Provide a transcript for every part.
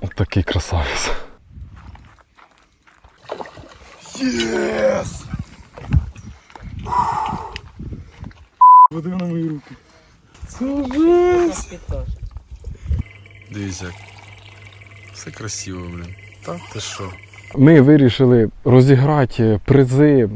От такий красавець. Єс! Води на мої руки. Це жесть! Дивіться. як Все красиво, блін. Та ти що? Ми вирішили розіграти призи.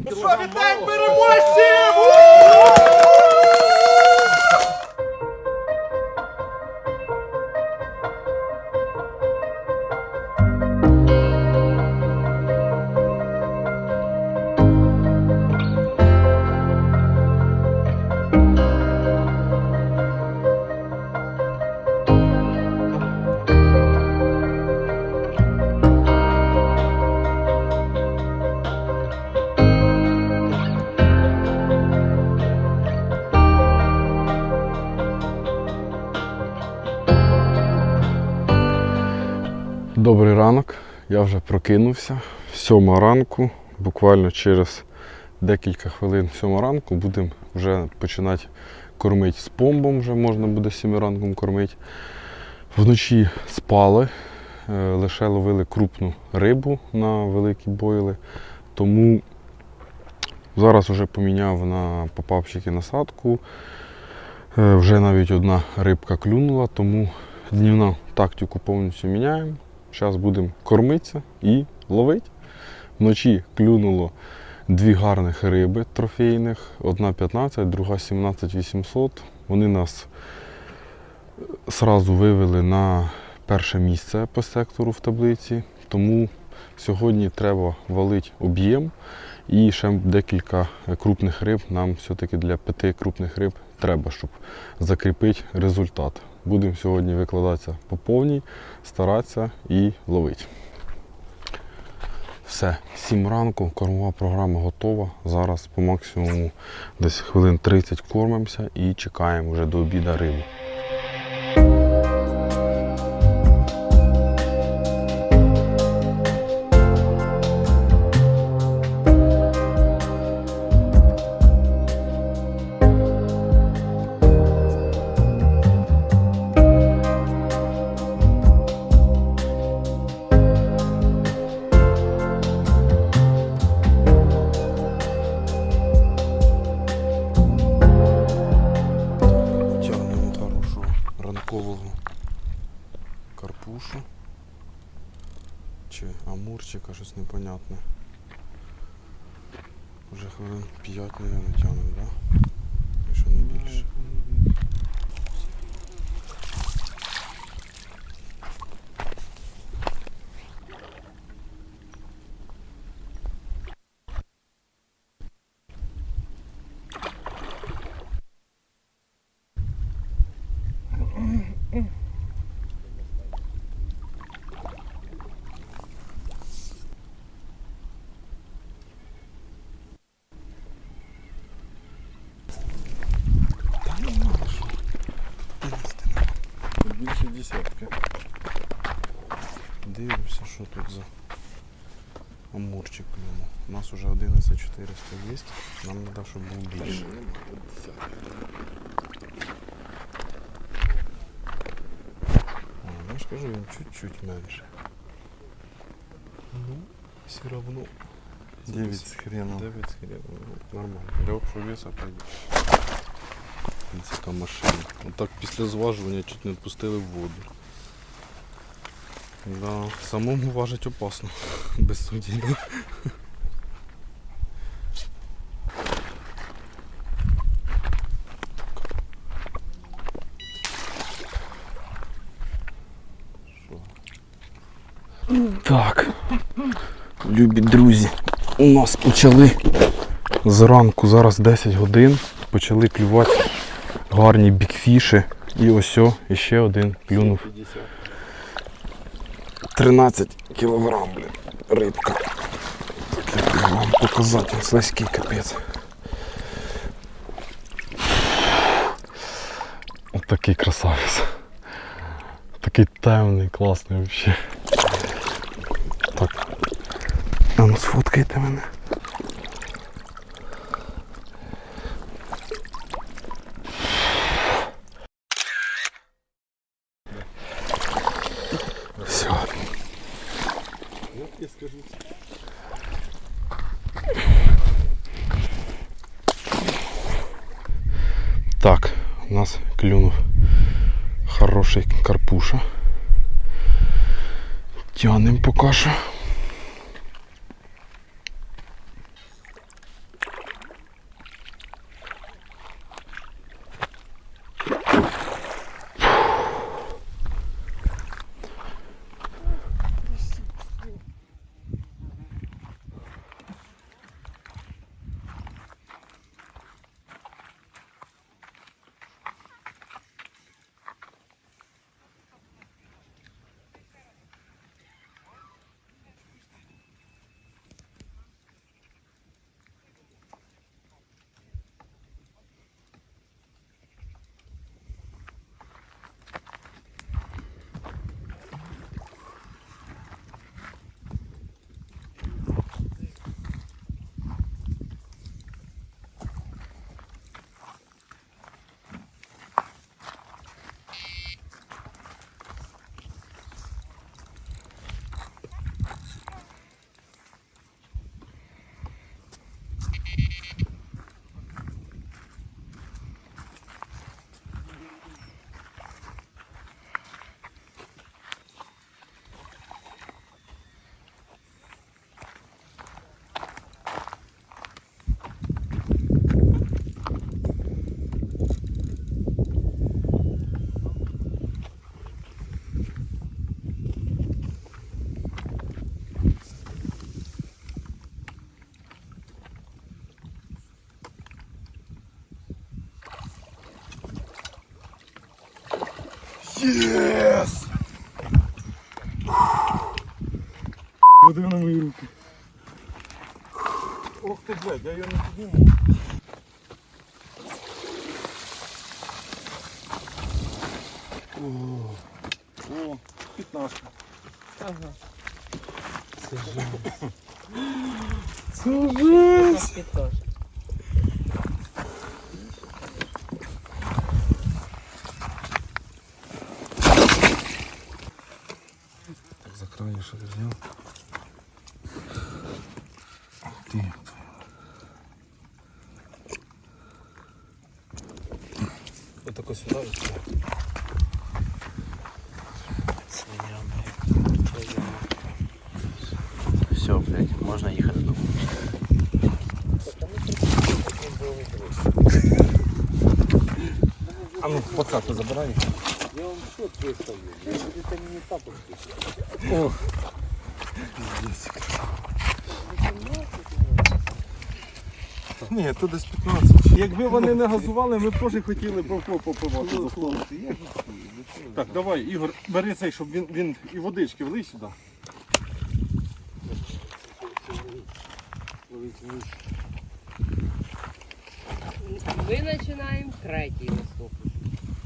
Я вже прокинувся. Сьома ранку. Буквально через декілька хвилин сьома ранку будемо вже починати кормити з помбом, вже можна буде сіми ранком кормити. Вночі спали, е, лише ловили крупну рибу на великі бойли. Тому зараз вже поміняв на попавчики насадку. Е, Вже навіть одна рибка клюнула, тому днівну тактику повністю міняємо. Зараз будемо кормитися і ловити. Вночі клюнуло дві гарних риби трофейних, одна 15, друга 17 800. Вони нас сразу вивели на перше місце по сектору в таблиці. Тому сьогодні треба валити об'єм. І ще декілька крупних риб. Нам все-таки для п'яти крупних риб треба, щоб закріпити результат. Будемо сьогодні викладатися по повній, старатися і ловити. Все, 7 ранку, кормова програма готова. Зараз по максимуму десь хвилин 30 кормимося і чекаємо вже до обіду рибу. Що тут за амурчик клюнув. У нас вже 11400 є. Нам треба, щоб був більше. Ну я ж кажу, він чуть-чуть менше. Ну, все равно. 9 з хреном. 9 з хреном. Ну, Нормально. Для общого веса пойде. Ось Така машина. Отак після зважування чуть не відпустили в воду. Да, самому важить опасно. Без судді. Так, любі друзі, у нас почали зранку, зараз 10 годин, почали клювати гарні бікфіші. І ось іще один клюнув 13 кілограм, блін, рибка. Так, як вам показати, слизький капець. Ось такий красавець. Такий темний, класний взагалі. Так. А ну сфоткайте мене. Boże. я його не підніму. О, о, п'ятнашка. Ага. Це жесть! Пітош. Так, Отако сюди. Все, блядь, можна їхати додому. А ну, пацаку забирай. Я вам що виставлю? Будете мені тапок О. Ні, то десь 15. Якби вони не газували, ми б теж хотіли бровко попивати за столом. Так, давай, Ігор, бери цей, щоб він, він і водички влий сюди. Ми починаємо третій листок.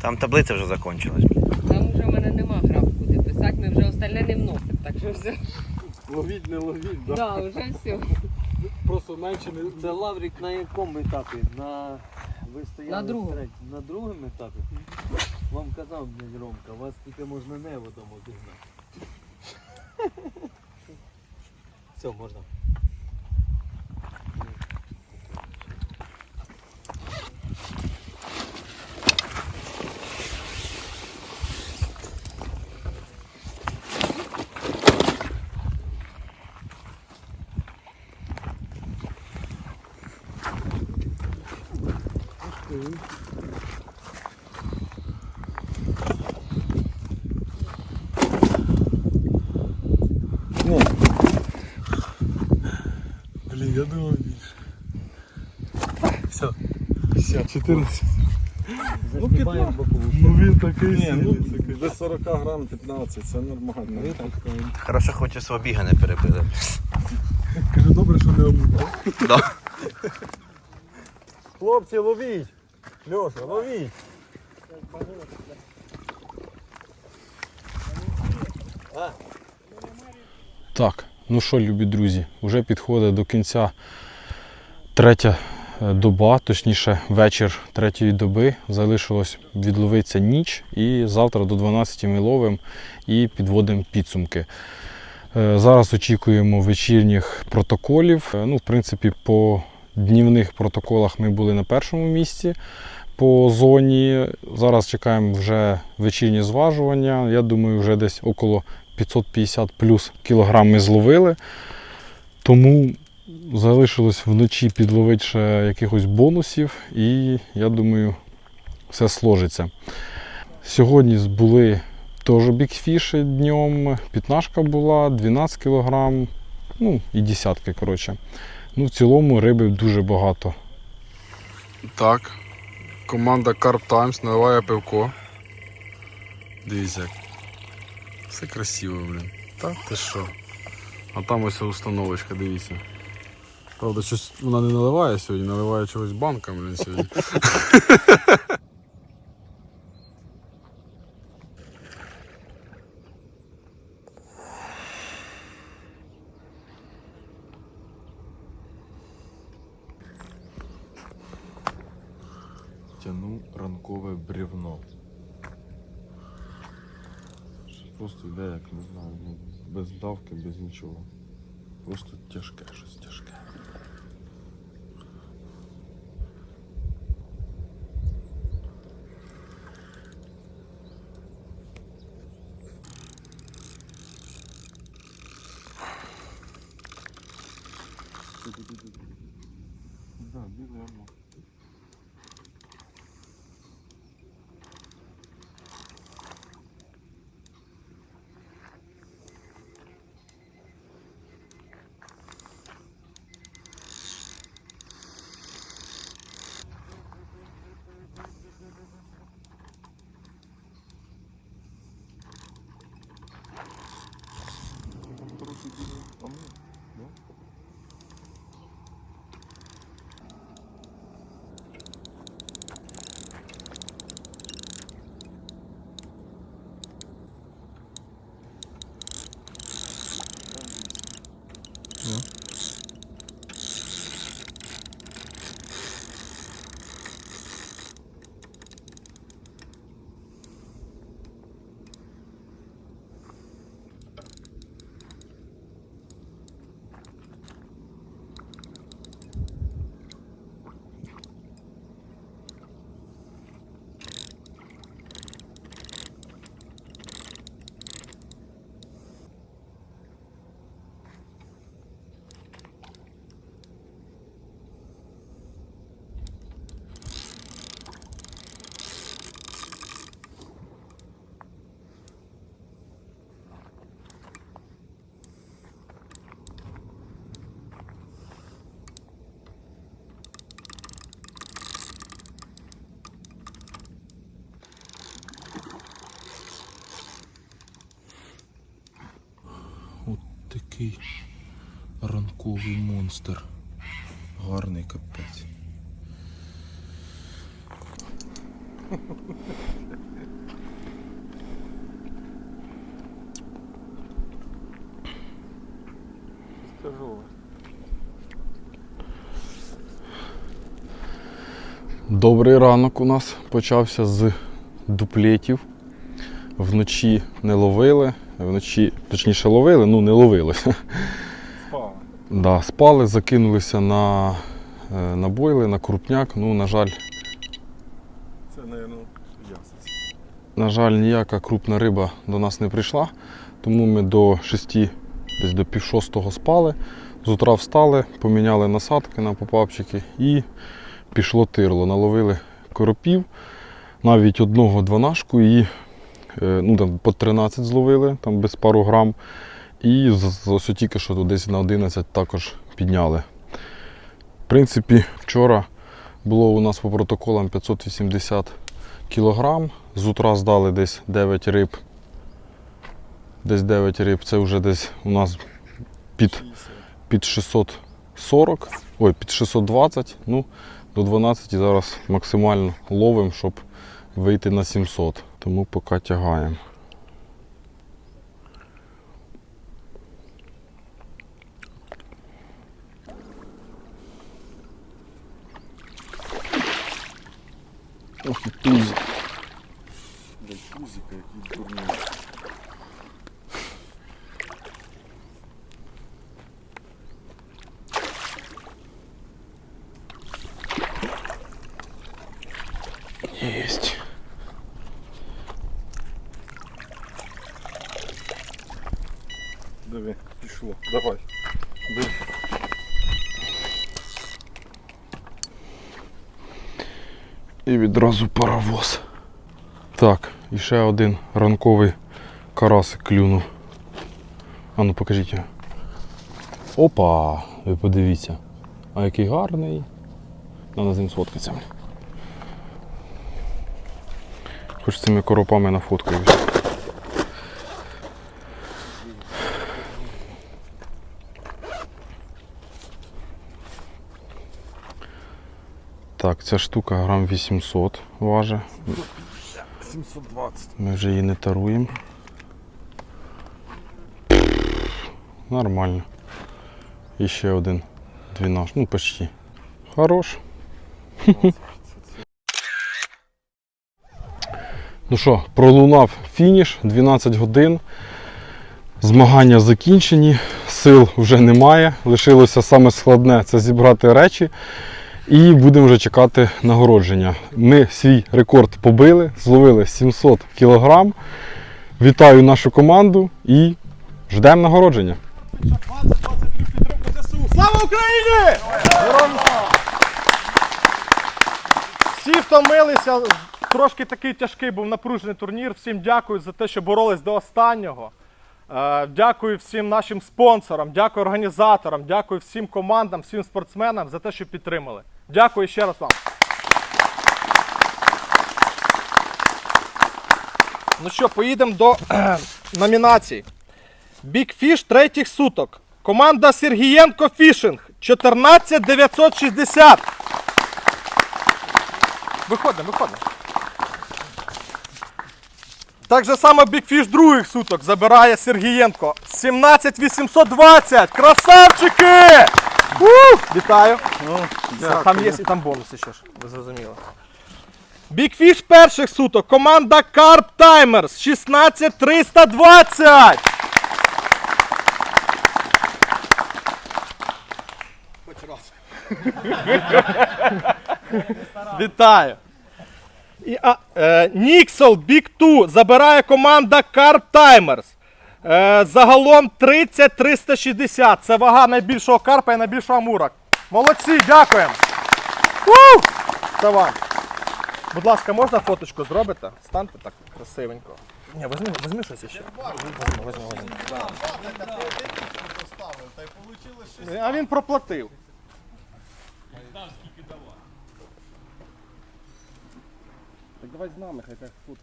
Там таблиця вже закончилась. Там вже в мене нема граф куди писати, ми вже остальне не вносимо, так що все. Ловіть, не ловіть, Так, да, вже все. Просто менше не. Це Лаврик на якому етапі? На... Ви стояли На другому. втретє- На другому етапі? Вам казав дядь Ромка, вас тільки можна неводом обігнати. Все, можна. 50. 14. Ну, 15. Ну він такий Ні, ну. До 40 грам 15, це нормально. Я так. Хорошо, хоч і свобіга не перебили. Кажу, добре, що не обмутав. Да. Хлопці, ловіть! Льоша, ловіть! Так, ну що, любі друзі, вже підходить до кінця третя доба, точніше вечір третьої доби. Залишилось відловитися ніч і завтра до 12 ми ловимо і підводимо підсумки. Е, Зараз очікуємо вечірніх протоколів. Е, Ну, в принципі, по днівних протоколах ми були на першому місці по зоні. Зараз чекаємо вже вечірнє зважування. Я думаю, вже десь около 550 плюс кілограм ми зловили. Тому залишилось вночі підловити якихось бонусів, і я думаю, все сложиться. Сьогодні були теж бікфіші днем. Пітнашка була, 12 кг, ну і десятки, коротше. Ну, в цілому риби дуже багато. Так, команда Carp Times наливає пивко. Дивіться. Все красиво, блін. Та ти що? А там ось установочка, дивіться. Правда, щось вона не наливає сьогодні, наливає чогось банком, блін, сьогодні. Тяну ранкове бревно. Просто йде, як не знаю, ну, без давки, без нічого. Просто тяжке щось тяжке. Да, беремо. От такий ранковий монстр. Гарний капець. Добрий ранок у нас почався з дуплетів. Вночі не ловили, вночі, точніше ловили, ну не ловили. Спала. Да, спали, закинулися на, е, на бойли, на крупняк. Ну, на жаль, Це, мабуть, ясець. на жаль, ніяка крупна риба до нас не прийшла, тому ми до 6, десь до пів шостого спали. З утра встали, поміняли насадки на попапчики і пішло тирло. Наловили коропів, навіть одного дванашку і ну, там, по 13 зловили, там без пару грам. І ось тільки що десь на 11 також підняли. В принципі, вчора було у нас по протоколам 580 кілограм. З утра здали десь 9 риб. Десь 9 риб. Це вже десь у нас під, під 640, ой, під 620. Ну, до 12 зараз максимально ловимо, щоб вийти на 700. Тому поки тягаємо. Ох, і тузик. Блять, тузика, який дурний. Єсть. Диви, пішло. Давай. Диви. І відразу паровоз. Так, і ще один ранковий карасик клюнув. А ну покажіть його. Опа! Ви подивіться. А який гарний. Надо з ним сфоткатися. Хоч з цими коропами нафоткаюсь. Так, ця штука грам 800 важить. 720. Ми вже її не таруємо. Нормально. І ще один 12, ну почти. Хорош. Ну що, пролунав фініш, 12 годин. Змагання закінчені, сил вже немає. Лишилося саме складне це зібрати речі. І будемо вже чекати нагородження. Ми свій рекорд побили, зловили 700 кг. Вітаю нашу команду і ждемо нагородження. Слава Україні! Всі втомилися. Трошки такий тяжкий був напружений турнір. Всім дякую за те, що боролись до останнього. Е, Дякую всім нашим спонсорам, дякую організаторам, дякую всім командам, всім спортсменам за те, що підтримали. Дякую ще раз вам. Ну що, поїдемо до номінацій. Fish третіх суток. Команда Сергієнко Фішинг 14960. Виходимо, виходимо. Так же само Fish других суток забирає Сергієнко 17820. Красавчики! Вітаю. Там є і там бонуси ще ж, ви зрозуміли. Fish перших суток. Команда Carp Timers 16320. Вітаю. І, а, е, Ніксел Big 2 забирає команда Timers. Е, загалом 30 360. Це вага найбільшого карпа і найбільшого амура. Молодці, дякуємо. У! Це вам. Будь ласка, можна фоточку зробите? Станьте так красивенько. Ні, візьми, візьми щось ще. Візьми, візьми, візьми. А він проплатив.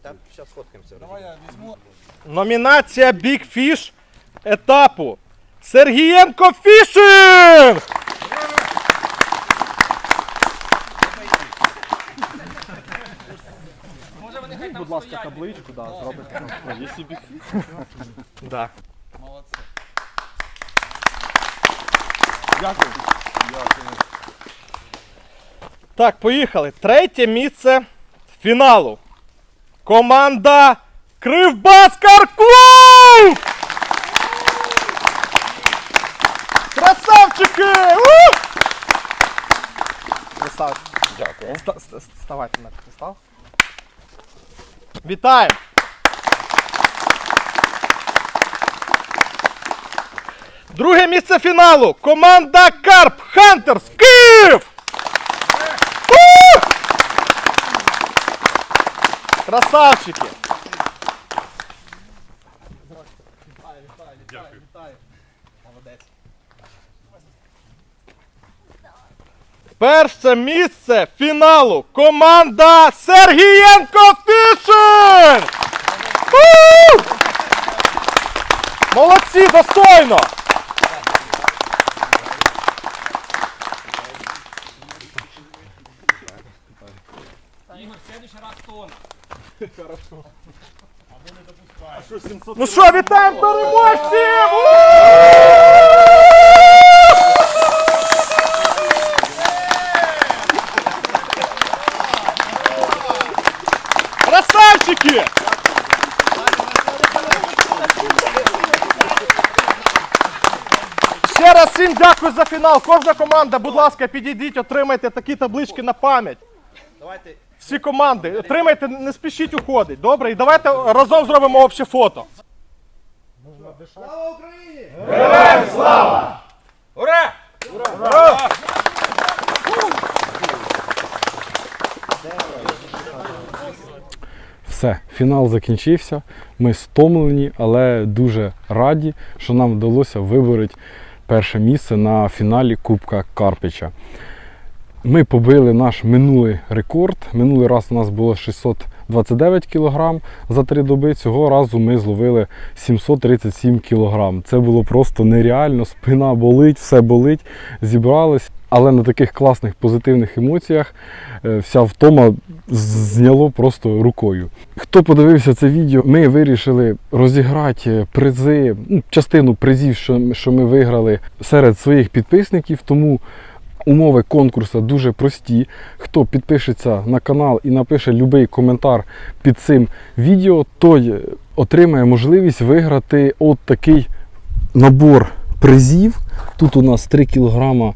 Та зараз сфоткаємося. Номінація Big Fish етапу. Сергієнко Фішинг! Будь ласка, табличку, да, зробите. Якщо бік Да. Дякую. Так, поїхали. Третє місце фіналу. Команда Кривбаскар Клуб! Красавчики! Красавчики. Дякую. Ставайте на став. Вітаємо! Друге місце фіналу. Команда Карп Хантерс Київ! У! Красавчики! Перше місце фіналу команда Сергієнко Фішин! Молодці, достойно! Ну що, вітаємо переможців! Красавчики! Ще раз всім дякую за фінал. Кожна команда, будь ласка, підійдіть, отримайте такі таблички на пам'ять. Давайте всі команди. Тримайте, не спішіть уходить. Добре, і давайте разом зробимо обще фото. Все, фінал закінчився. Ми стомлені, але дуже раді, що нам вдалося вибороти перше місце на фіналі Кубка Карпича. Ми побили наш минулий рекорд. Минулий раз у нас було 629 кг за три доби. Цього разу ми зловили 737 кг. Це було просто нереально. Спина болить, все болить. Зібрались. Але на таких класних позитивних емоціях е, вся втома зняло просто рукою. Хто подивився це відео, ми вирішили розіграти призи, ну, частину призів, що, що ми виграли серед своїх підписників. Тому умови конкурсу дуже прості. Хто підпишеться на канал і напише будь-який коментар під цим відео, той отримає можливість виграти от такий набор призів. Тут у нас 3 кг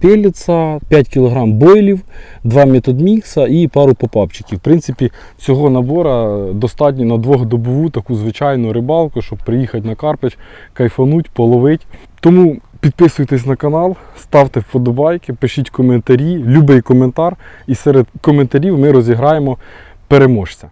пеліца, 5 кг бойлів, 2 методмікса і пару попапчиків. В принципі, цього набора достатньо на двохдобову таку звичайну рибалку, щоб приїхати на Карпич, кайфануть, половить. Тому підписуйтесь на канал, ставте вподобайки, пишіть коментарі, будь-який коментар, і серед коментарів ми розіграємо переможця.